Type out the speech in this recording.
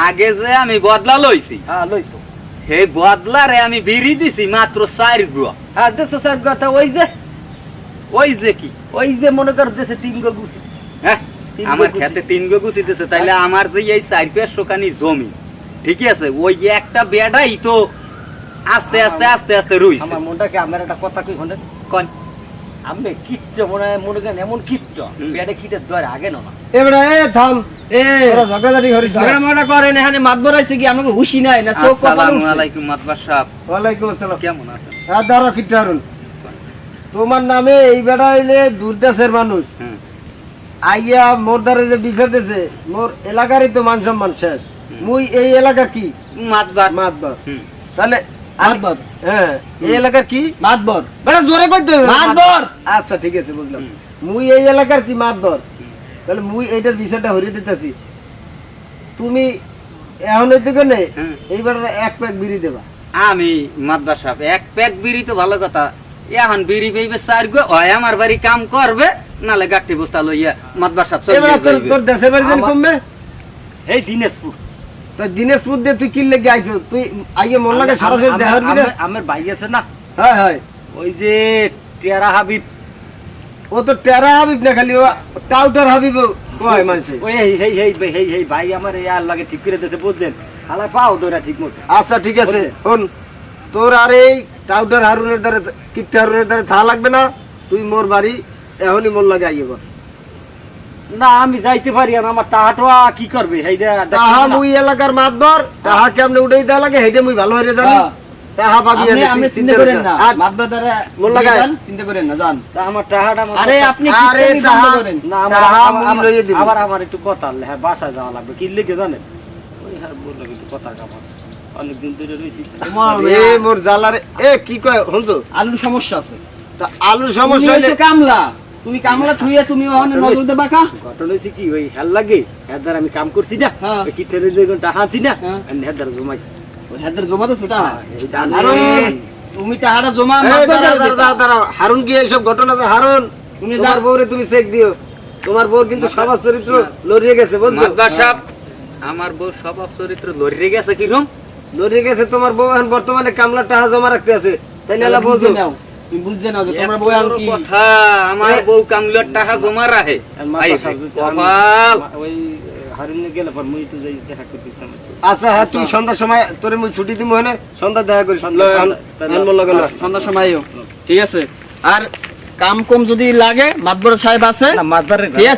আগে যে আমি বদলা লইছি হ্যাঁ হে বদলারে আমি বিড়ি দিছি মাত্র চার গুয়া হ্যাঁ ওই যে? ওই যে কি? ওই যে মনে কর দেশে তিন গো গুছি। হ্যাঁ আমার খেতে তিন গো তাইলে আমার যে এই চার পাঁচশো কানি জমি ঠিকই আছে ওই একটা বেড়াই তো আস্তে আস্তে আস্তে আস্তে রইছে। আমার মনটাকে আমার একটা কথা কই হন্ডে কন? আমি কিচ্ছ মনে হয় মনে করেন এমন কিচ্ছ। পেটে দর আগে না এবারে এ থাম এ ঝগড়াঝাটি করিস ঝগড়া মাগড়া করেন এখানে মাতবর আছে কি আমাকে হুশি নাই না চোখ কপাল আসসালামু আলাইকুম মাতবার সাহেব। ওয়ালাইকুম আসসালাম। কেমন আছেন? আর দাঁড়া কিটারুন তোমার নামে এই বেড়া হইলে দূর দেশের মানুষ আইয়া মোর দ্বারা যে বিচার দিছে মোর এলাকারই তো মান সম্মান শেষ। মুই এই এলাকার কি? মাতবার। মাতবার। তাহলে মাতবর। হ্যাঁ এই এলাকার কি? মাতবর। বেটা জোরে করতে হবে। মাতবর। আচ্ছা ঠিক আছে বুঝলাম। মুই এই এলাকার কি মাতবর? তাহলে মুই এইটার বিষয়টা হরিয়ে দিতেছি। তুমি এখন। এইবার এক প্যাক বিড়ি দেবা। আমি সাহেব এক প্যাক বিড়ি তো ভালো কথা। এখন বিড়ি পেইবে চার গো হয় আমার বাড়ি কাম করবে নালে গাঠি বস্তা লইয়া মাদ্রাস সাহেব চলে তোর যাইবে। বাড়ি কমবে? এই দিনাজপুর। তো দিনাজপুর দিয়ে তুই কি লেগে আইছো? তুই আইয়ে মন লাগে সরাসরি দেখার বিরে আমার ভাই আছে না? হ্যাঁ হ্যাঁ। ওই যে টেরা হাবিব। ও তো টেরা হাবিব না খালি ও টাউটার হাবিব কয় মানুষে? ওই এই এই এই এই এই ভাই আমার এই আর লাগে ঠিক করে দিতে বুঝলেন? হালা পাও দৌড়া ঠিক মতো আচ্ছা ঠিক আছে। শোন তোর আর এই টাউটার হারুনের দ্বারা কিপটা হারুনের দ্বারা থা লাগবে না। তুই মোর বাড়ি এখনই মন লাগে আইয়ে বল না আমি যাইতে পারি না আমার টাহাটোয়া কি করবে? তাহা মুই এলাকার মাতবর তাহা কেমনে দেওয়া লাগে মুই ভালো জানি। তাহা পাবি আপনি এনে, আপনি তুই চিন্তা করেন না। মাতবর দ্বারা মোর লাগায়। চিন্তা করেন না জান তা আমার টাহাটা আরে আপনি আরে কিপটামি করেন? না আমার মুই লইয়ে দিবো। আবার আমার একটু কথা আনলে হ্যাঁ বাসায় যাওয়া লাগবে। কি লিখে জানেন? ওই হ্যাঁ বলল কিন্তু কথা কাম অনেকদিন ধরে রয়েছি এ মোর জালারে এ কি কয় আলুর সমস্যা আছে। তা আলু সমস্যা হইলে কামলা। তুমি কামলা থুইয়া তুমি ওখানে নজর দেবা কা? ঘটনা হয়েছে কি ওই হেল লাগে হের দ্বারা আমি কাম করছি না। হ্যাঁ। ঘণ্টা হাঁচি না হ্যাঁ। আমি জমাইছি ওই হাতের জমা তো ছোটা তুমি জমা। হারুন কি এইসব ঘটনা আছে? হারুন তুমি তোমার যাও। বউরে তুমি চেক দিও। তোমার বউর কিন্তু সবার চরিত্র লড়িয়ে গেছে বুঝছ? সাহেব আমার বউ স্বভাব চরিত্র লড়িয়ে গেছে কিরম লড়িয়ে গেছে তোমার বউ এখন বর্তমানে কামলা টাহা জমা রাখতে আছে। তাইলে বলছো বুঝে তুমি বুঝতে নাও যে তোমার এত কি? কথা আমার বউ কামলার টাকা জমা রাখে। আর মাথা আইবে, সাজু- কপাল! ওই হারিনে গেলে পর মুই তো যাই দেখা করতে আচ্ছা হ্যাঁ তুই সন্ধ্যার সময় তোরে মুই ছুটি দিব হনে সন্ধ্যা দেখা করিস। সন্ধ্যা- লয়, এখন- তাহলে- এখন মোর লগে লয়। সন্ধ্যার সময়ও ঠিক আছে। আর কাম কম যদি লাগে মাতবর সাহেব আছে। না ঠিক আছে।